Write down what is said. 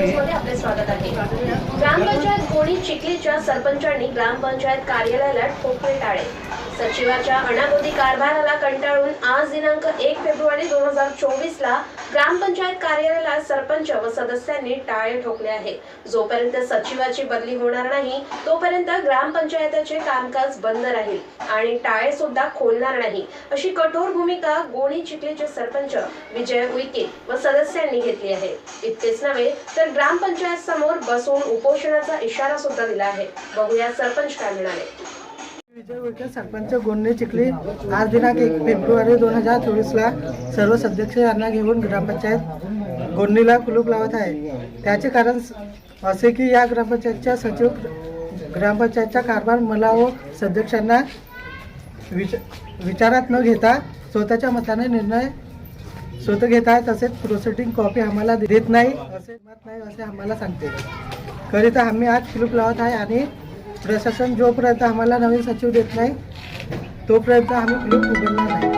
आपले स्वागत आहे. ग्रामपंचायत कोणी चिखलीच्या सरपंचांनी ग्रामपंचायत कार्यालयाला ठोकले टाळे. सचिवाच्या अनागोदी कारभाराला कंटाळून आज दिनांक एक फेब्रुवारी दोन हजार चोवीस ला ग्रामपंचायत कार्यालयाला सरपंच व सदस्यांनी टाळे ठोकले आहे जोपर्यंत सचिवाची बदली होणार नाही तोपर्यंत ग्रामपंचायताचे कामकाज बंद राहील आणि टाळे सुद्धा खोलणार नाही. अशी कठोर भूमिका गोणी चिखलीचे सरपंच विजय उईके व सदस्यांनी घेतली आहे. इतकेच नव्हे तर ग्रामपंचायत समोर बसून उपोषणाचा इशारा सुद्धा दिला आहे. बघूया सरपंच काय म्हणाले. विजय विखे सरपंच गोंडे चिखली आज दिनांक एक फेब्रुवारी दोन हजार चोवीसला सर्व सदस्य यांना घेऊन ग्रामपंचायत गोंडीला कुलूप लावत आहे. त्याचे कारण असे की या ग्रामपंचायतच्या सचिव ग्रामपंचायतचा कारभार मला व सदस्यांना विच विचारात न घेता स्वतःच्या मताने निर्णय स्वतः घेत आहे तसेच प्रोसेटिंग कॉपी आम्हाला देत नाही असे मत नाही असे आम्हाला सांगते. करिता आम्ही आज कुलूप लावत आहे आणि प्रशासन जोपर्यंत आम्हाला नवीन सचिव देत नाही तोपर्यंत आम्ही कुलूप उघडणार नाही.